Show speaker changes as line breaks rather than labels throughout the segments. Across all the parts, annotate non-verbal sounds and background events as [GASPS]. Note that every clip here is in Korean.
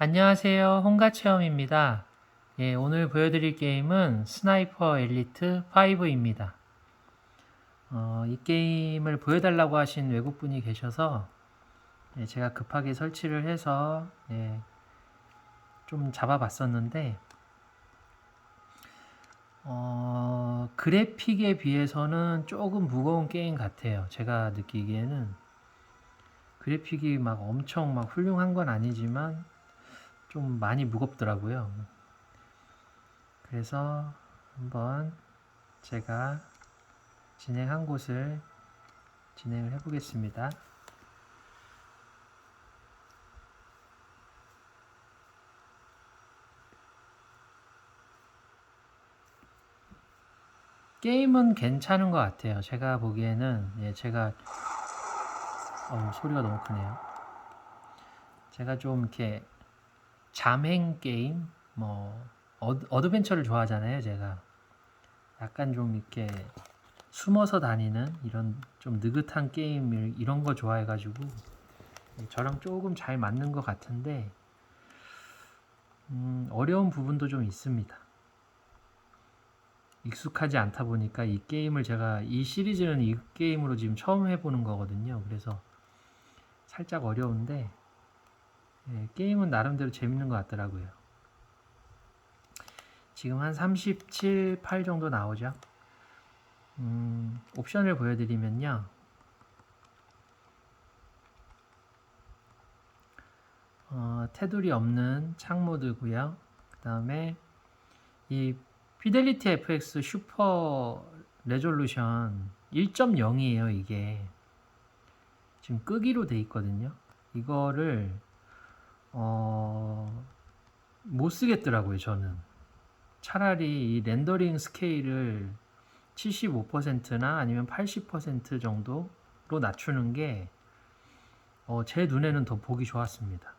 안녕하세요. 홍가체험입니다. 예, 오늘 보여드릴 게임은 스나이퍼 엘리트 5입니다. 어, 이 게임을 보여달라고 하신 외국분이 계셔서 예, 제가 급하게 설치를 해서 예, 좀 잡아봤었는데 어, 그래픽에 비해서는 조금 무거운 게임 같아요. 제가 느끼기에는 그래픽이 막 엄청 막 훌륭한 건 아니지만 좀 많이 무겁더라고요. 그래서 한번 제가 진행한 곳을 진행을 해보겠습니다. 게임은 괜찮은 것 같아요. 제가 보기에는 예, 제가 어, 소리가 너무 크네요. 제가 좀 이렇게 잠행 게임, 뭐 어드, 어드 벤처를 좋아하잖아요, 제가. 약간 좀 이렇게 숨어서 다니는 이런 좀 느긋한 게임 이런 거 좋아해가지고 저랑 조금 잘 맞는 것 같은데 음, 어려운 부분도 좀 있습니다. 익숙하지 않다 보니까 이 게임을 제가 이 시리즈는 이 게임으로 지금 처음 해보는 거거든요. 그래서 살짝 어려운데 예, 게임은 나름대로 재밌는 것 같더라고요. 지금 한 37, 8 정도 나오죠. 음, 옵션을 보여드리면요. 어, 테두리 없는 창 모드고요. 그 다음에 이 피델리티 FX 슈퍼 레졸루션 1.0이에요, 이게. 지금 끄기로 돼 있거든요. 이거를 어, 못 쓰겠더라고요, 저는. 차라리 이 렌더링 스케일을 75%나 아니면 80% 정도로 낮추는 게, 어, 제 눈에는 더 보기 좋았습니다.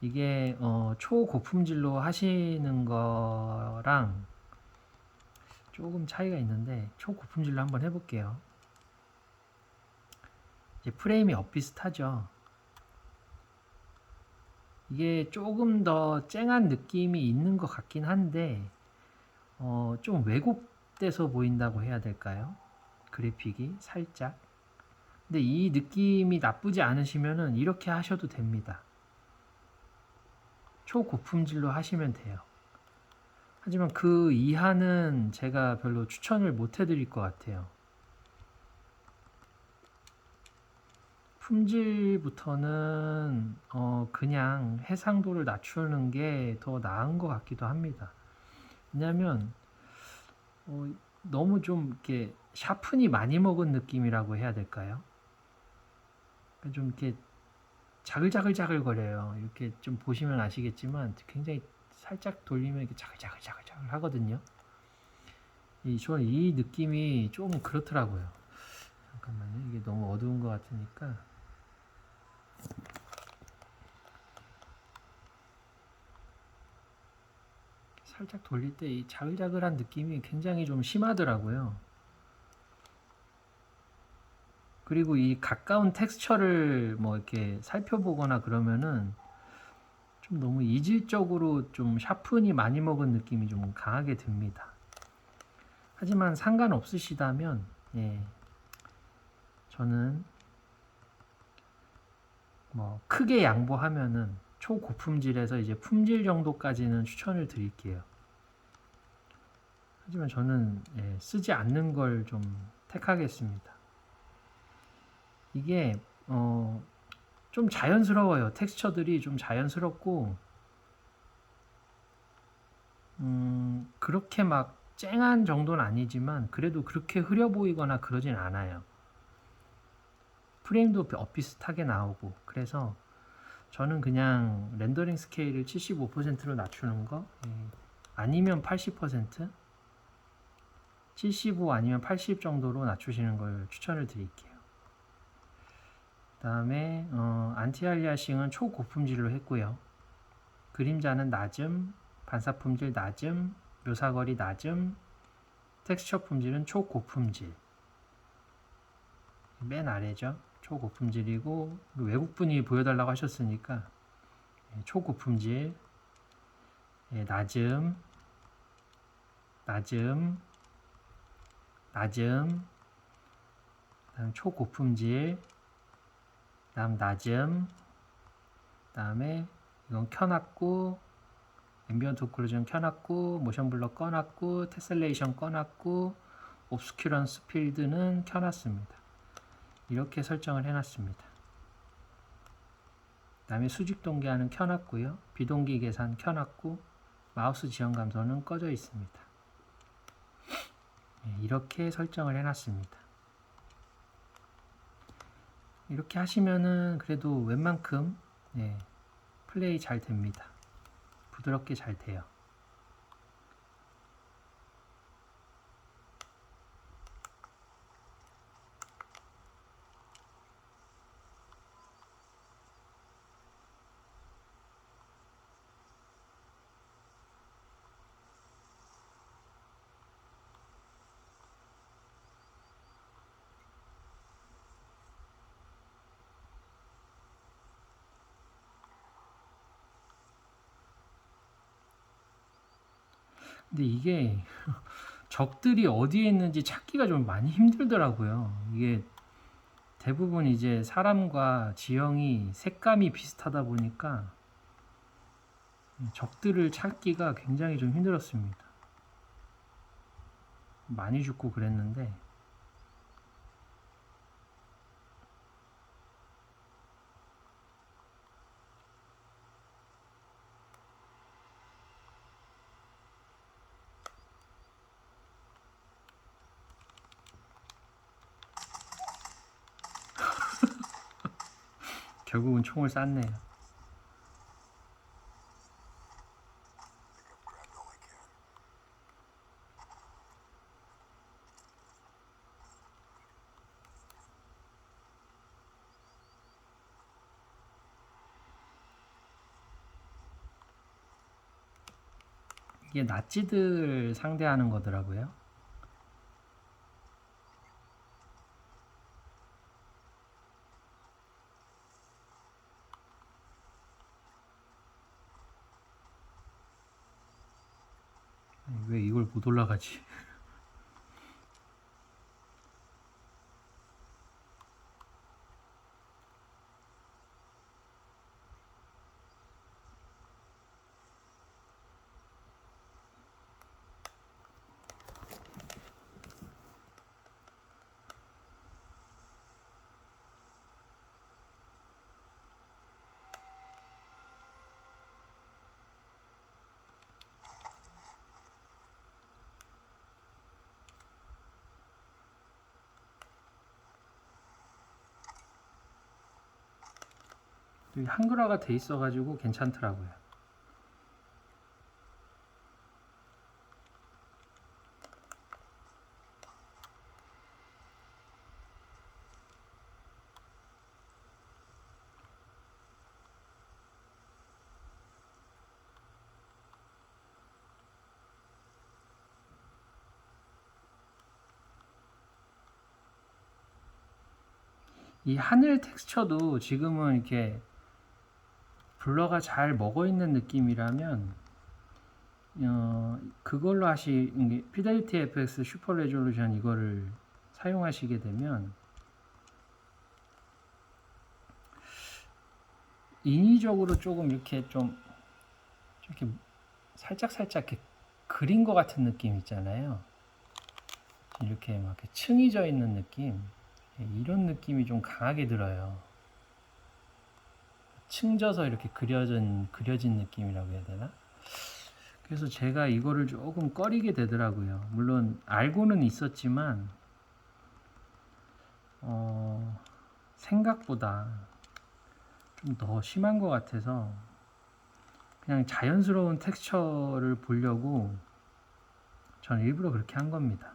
이게, 어, 초고품질로 하시는 거랑 조금 차이가 있는데, 초고품질로 한번 해볼게요. 이제 프레임이 엇비슷하죠. 이게 조금 더 쨍한 느낌이 있는 것 같긴 한데 어, 좀 왜곡돼서 보인다고 해야 될까요? 그래픽이 살짝. 근데 이 느낌이 나쁘지 않으시면은 이렇게 하셔도 됩니다. 초고품질로 하시면 돼요. 하지만 그 이하는 제가 별로 추천을 못 해드릴 것 같아요. 품질부터는 어 그냥 해상도를 낮추는 게 더 나은 것 같기도 합니다. 왜냐하면 어 너무 좀 이렇게 샤픈이 많이 먹은 느낌이라고 해야 될까요? 좀 이렇게 자글자글자글 거려요. 이렇게 좀 보시면 아시겠지만 굉장히 살짝 돌리면 이렇게 자글자글자글자글 하거든요. 이, 저는 이 느낌이 조금 그렇더라고요. 잠깐만요. 이게 너무 어두운 것 같으니까. 살짝 돌릴 때 이 자글자글한 느낌이 굉장히 좀 심하더라고요. 그리고 이 가까운 텍스처를 뭐 이렇게 살펴보거나 그러면은 좀 너무 이질적으로 좀 샤픈이 많이 먹은 느낌이 좀 강하게 듭니다. 하지만 상관없으시다면, 예, 저는 뭐 크게 양보하면은 초고품질에서 이제 품질 정도까지는 추천을 드릴게요. 하지만 저는 예, 쓰지 않는 걸 좀 택하겠습니다. 이게 어, 좀 자연스러워요. 텍스처들이 좀 자연스럽고 음, 그렇게 막 쨍한 정도는 아니지만 그래도 그렇게 흐려 보이거나 그러진 않아요. 프레임도 엇비슷하게 나오고 그래서 저는 그냥 렌더링 스케일을 75%로 낮추는 거 예. 아니면 80% 75 아니면 80 정도로 낮추시는 걸 추천을 드릴게요. 그 다음에 어, 안티알리아싱은 초고품질로 했고요. 그림자는 낮음, 반사 품질 낮음, 묘사거리 낮음, 텍스처 품질은 초고품질. 맨 아래죠. 초고품질이고 외국분이 보여달라고 하셨으니까 예, 초고품질, 예, 낮음, 낮음, 낮음, 다음 초고품질, 다음 낮음, 다음에 이건 켜놨고 앰비언트 오클루전 켜놨고 모션 블러 꺼놨고 테셀레이션 꺼놨고 옵스큐런스 필드는 켜놨습니다. 이렇게 설정을 해놨습니다. 다음에 수직 동기화는 켜놨고요. 비동기 계산 켜놨고 마우스 지원 감소는 꺼져 있습니다. 네, 이렇게 설정을 해놨습니다. 이렇게 하시면은 그래도 웬만큼 네, 플레이 잘 됩니다. 부드럽게 잘 돼요. 근데 이게 적들이 어디에 있는지 찾기가 좀 많이 힘들더라고요. 이게 대부분 이제 사람과 지형이 색감이 비슷하다 보니까 적들을 찾기가 굉장히 좀 힘들었습니다. 많이 죽고 그랬는데 결국은 총을 쐈네요. 이게 나치들 상대하는 거더라고요. 이걸 못 올라가지? 한글화가 돼 있어가지고 괜찮더라고요. 이 하늘 텍스처도 지금은 이렇게 블러가 잘 먹어 있는 느낌이라면 어, 그걸로 하시 게 피델리티 FX 슈퍼 레졸루션 이거를 사용하시게 되면 인위적으로 조금 이렇게 좀 이렇게 살짝 살짝 그린 것 같은 느낌 있잖아요. 이렇게 막 이렇게 층이 져 있는 느낌 예, 이런 느낌이 좀 강하게 들어요. 층져서 이렇게 그려진 그려진 느낌이라고 해야 되나? 그래서 제가 이거를 조금 꺼리게 되더라고요. 물론 알고는 있었지만 어, 생각보다 좀 더 심한 것 같아서 그냥 자연스러운 텍스처를 보려고 저는 일부러 그렇게 한 겁니다.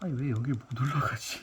아니 왜 여길 못 올라가지?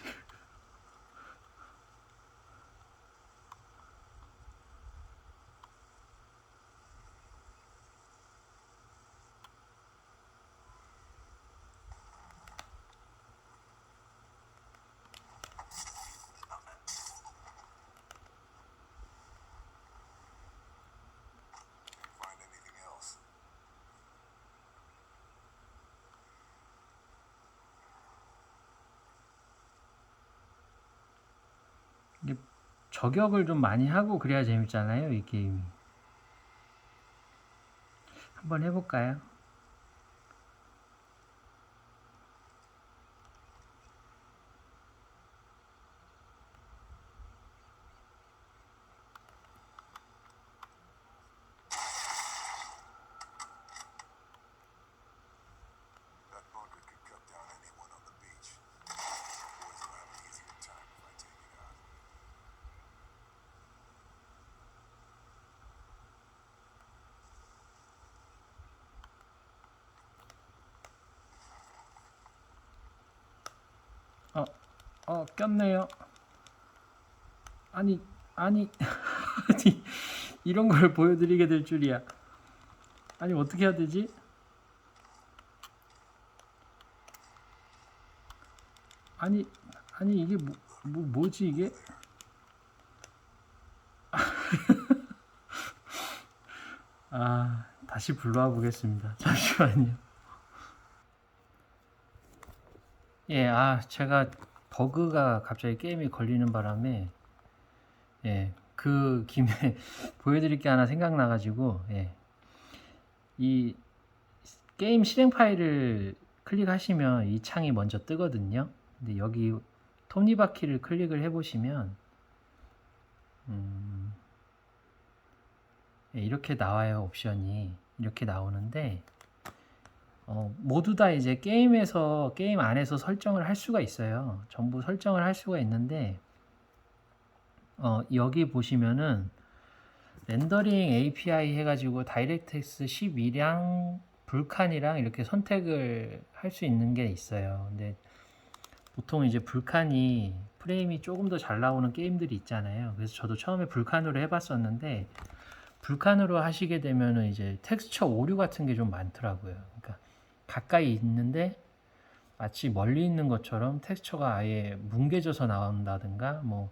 저격을 좀 많이 하고 그래야 재밌잖아요, 이 게임이. 한번 해볼까요? 어, 꼈네요. 아니, 아니, [LAUGHS] 아니, 이런 걸 보여드리게 될 줄이야. 아니, 어떻게 해야 되지? 아니, 아니, 이게 뭐, 뭐 뭐지, 이게? [LAUGHS] 아, 다시 불러와 보겠습니다. [LAUGHS] 잠시만요. 예, 아, 제가 버그가 갑자기 게임이 걸리는 바람에, 예, 그 김에 [LAUGHS] 보여드릴 게 하나 생각나가지고, 예, 이 게임 실행 파일을 클릭하시면 이 창이 먼저 뜨거든요. 근데 여기 톱니바퀴를 클릭을 해보시면, 음, 예, 이렇게 나와요, 옵션이. 이렇게 나오는데, 어, 모두 다 이제 게임에서 게임 안에서 설정을 할 수가 있어요. 전부 설정을 할 수가 있는데 어, 여기 보시면은 렌더링 API 해가지고 다이렉트X 12랑 불칸이랑 이렇게 선택을 할 수 있는 게 있어요. 근데 보통 이제 불칸이 프레임이 조금 더 잘 나오는 게임들이 있잖아요. 그래서 저도 처음에 불칸으로 해봤었는데 불칸으로 하시게 되면은 이제 텍스처 오류 같은 게 좀 많더라고요. 그러니까 가까이 있는데 마치 멀리 있는 것처럼 텍스처가 아예 뭉개져서 나온다든가 뭐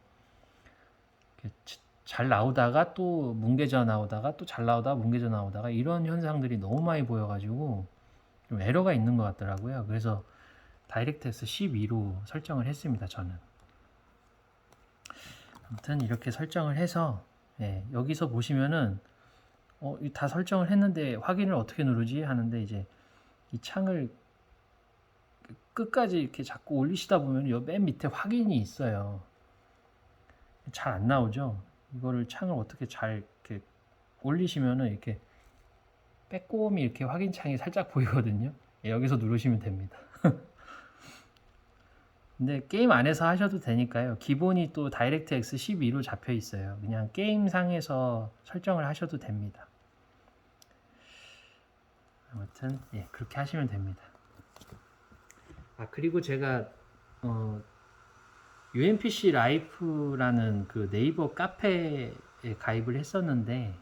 잘 나오다가 또 뭉개져 나오다가 또 잘 나오다가 뭉개져 나오다가 이런 현상들이 너무 많이 보여가지고 좀 에러가 있는 것 같더라고요. 그래서 다이렉트X 12로 설정을 했습니다. 저는 아무튼 이렇게 설정을 해서 예, 여기서 보시면은 어, 이다 설정을 했는데 확인을 어떻게 누르지 하는데 이제 이 창을 끝까지 이렇게 자꾸 올리시다 보면 요맨 밑에 확인이 있어요. 잘 안 나오죠. 이거를 창을 어떻게 잘 이렇게 올리시면은 이렇게 빼꼼히 이렇게 확인 창이 살짝 보이거든요. 예, 여기서 누르시면 됩니다. [LAUGHS] 근데 게임 안에서 하셔도 되니까요. 기본이 또 다이렉트 X 12로 잡혀 있어요. 그냥 게임 상에서 설정을 하셔도 됩니다. 아무튼 예, 그렇게 하시면 됩니다. 아 그리고 제가 어, UMPC 라이프라는 그 네이버 카페에 가입을 했었는데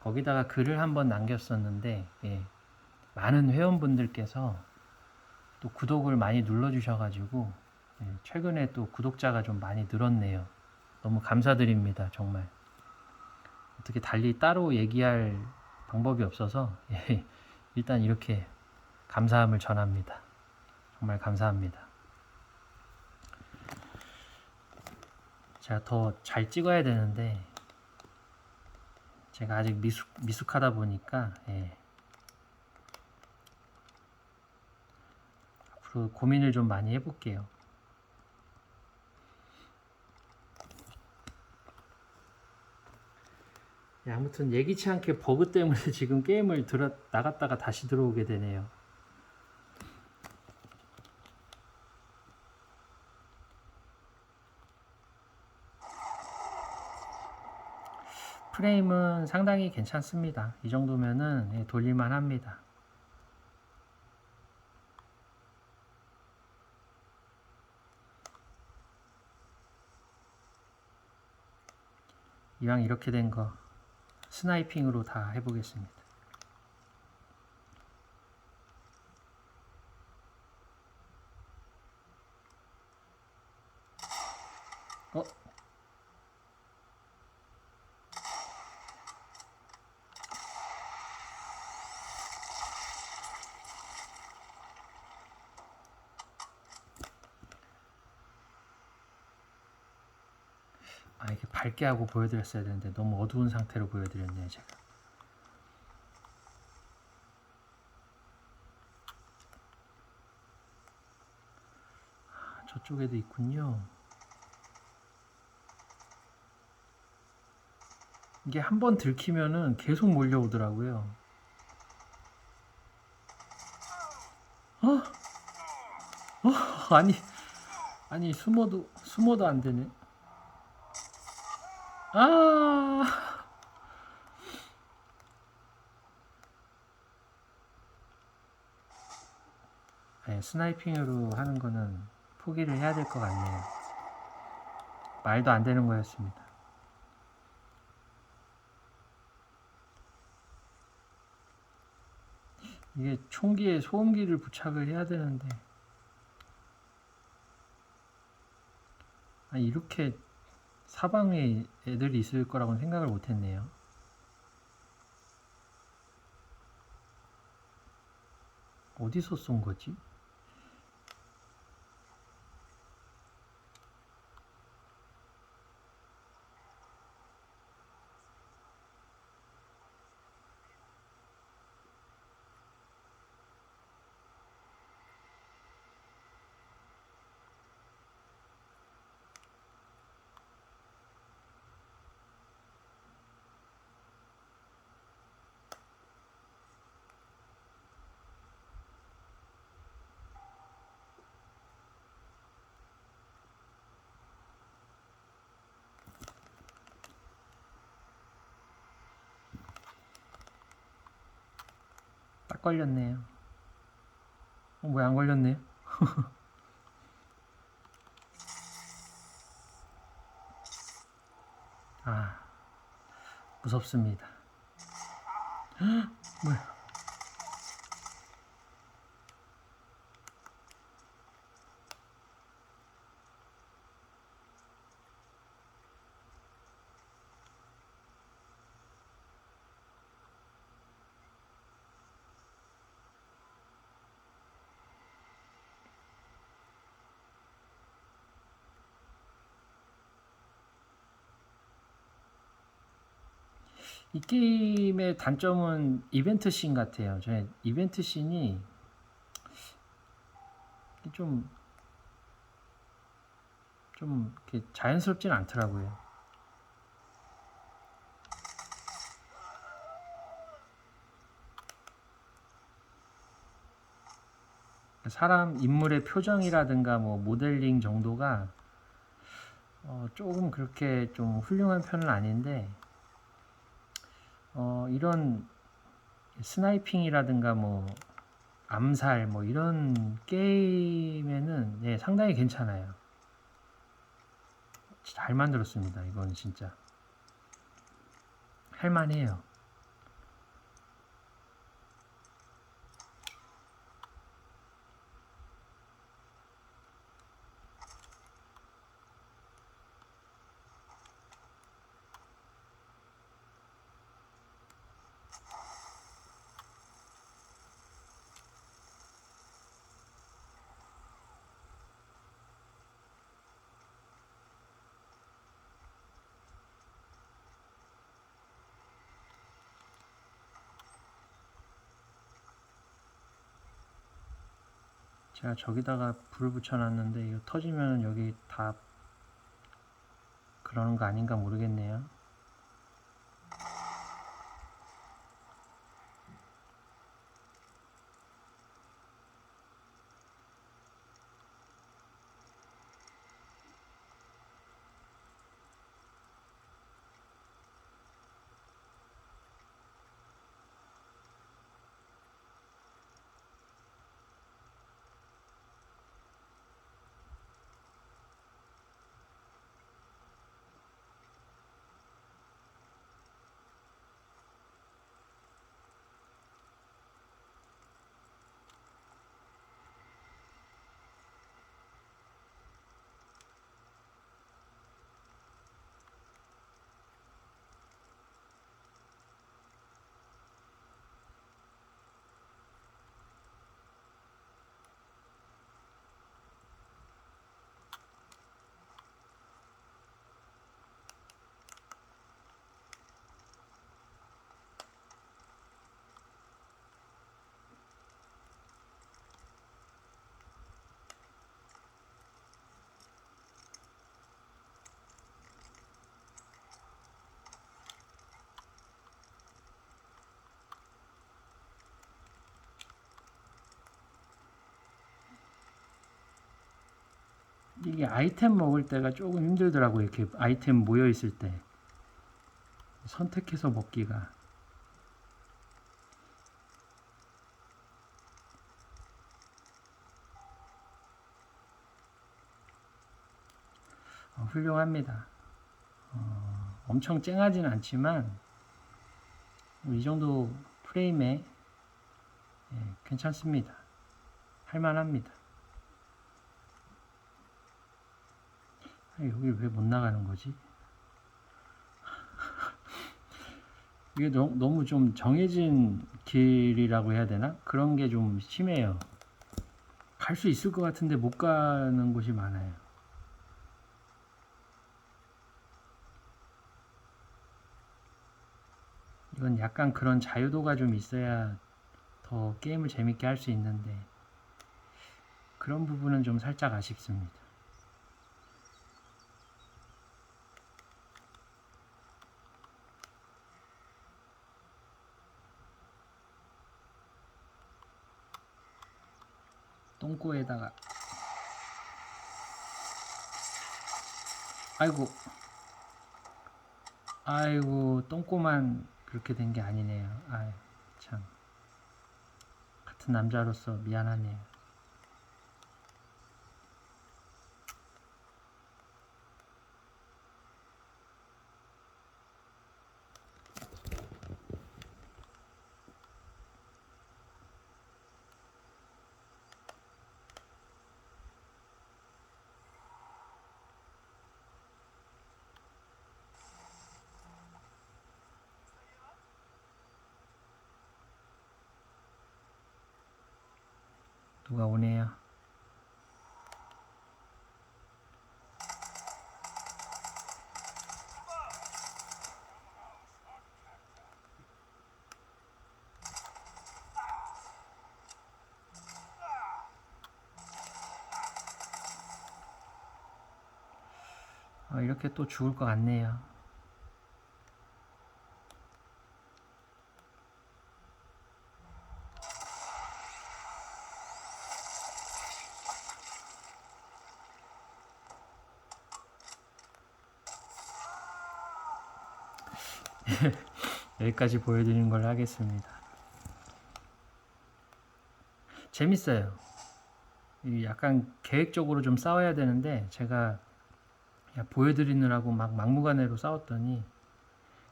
거기다가 글을 한번 남겼었는데 예, 많은 회원분들께서 또 구독을 많이 눌러주셔가지고 예, 최근에 또 구독자가 좀 많이 늘었네요. 너무 감사드립니다. 정말 어떻게 달리 따로 얘기할 방법이 없어서 [LAUGHS] 예, 일단 이렇게 감사함을 전합니다. 정말 감사합니다. 제가 더 잘 찍어야 되는데 제가 아직 미숙, 미숙하다 보니까 예. 앞으로 고민을 좀 많이 해볼게요. 예, 아무튼 예기치 않게 버그 때문에 [LAUGHS] 지금 게임을 들어 나갔다가 다시 들어오게 되네요. 프레임은 상당히 괜찮습니다. 이 정도면은 예, 돌릴만 합니다. 이왕 이렇게 된 거 스나이핑으로 다 해보겠습니다. 어? 밝게 하고 보여드렸어야 되는데 너무 어두운 상태로 보여드렸네요 제가 아, 저쪽에도 있군요 이게 한 번 들키면은 계속 몰려오더라고요 어? 어? [LAUGHS] 아니 아니 숨어도 숨어도 안 되네 아 네, 스나이핑으로 하는 거는 포기를 해야 될 것 같네요. 말도 안 되는 거였습니다. 이게 총기에 소음기를 부착을 해야 되는데 아, 이렇게 사방에 애들이 있을 거라고는 생각을 못 했네요. 어디서 쏜 거지? 딱 걸렸네요. 어, 왜안 걸렸네요? [LAUGHS] 아, 무섭습니다. 헉, [GASPS] 뭐야? 이 게임의 단점은 이벤트 씬 같아요. 저는 이벤트 씬이 좀, 좀 이렇게 자연스럽진 않더라고요. 사람 인물의 표정이라든가 뭐 모델링 정도가 어, 조금 그렇게 좀 훌륭한 편은 아닌데 어, 이런 스나이핑이라든가 뭐 암살 뭐 이런 게임에는 예, 상당히 괜찮아요. 잘 만들었습니다. 이건 진짜 할만해요. 제가 저기다가 불을 붙여놨는데 이거 터지면 여기 다 그러는 거 아닌가 모르겠네요. 이게 아이템 먹을 때가 조금 힘들더라고요. 이렇게 아이템 모여 있을 때 선택해서 먹기가. 어, 훌륭합니다. 어, 엄청 쨍하진 않지만 이 정도 프레임에 예, 괜찮습니다. 할만합니다. 여기 왜 못 나가는 거지? [LAUGHS] 이게 너무, 좀 정해진 길이라고 해야 되나? 그런 게 좀 심해요. 갈 수 있을 것 같은데 못 가는 곳이 많아요. 이건 약간 그런 자유도가 좀 있어야 더 게임을 재밌게 할 수 있는데 그런 부분은 좀 살짝 아쉽습니다. 똥꼬에다가 아이고 아이고 똥꼬만 그렇게 된 게 아니네요. 아이 참 같은 남자로서 미안하네요. 누가 오네요. 아, 이렇게 또 죽을 것 같네요. [LAUGHS] 여기까지 보여드리는 걸로 하겠습니다. 재밌어요. 이 약간 계획적으로 좀 싸워야 되는데 제가 보여드리느라고 막 막무가내로 싸웠더니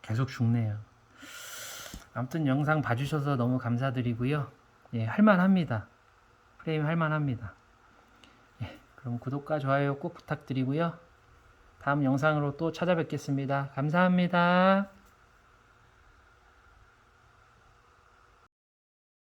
계속 죽네요. 아무튼 영상 봐주셔서 너무 감사드리고요. 예, 할만합니다. 프레임 할만합니다. 예, 그럼 구독과 좋아요 꼭 부탁드리고요. 다음 영상으로 또 찾아뵙겠습니다. 감사합니다.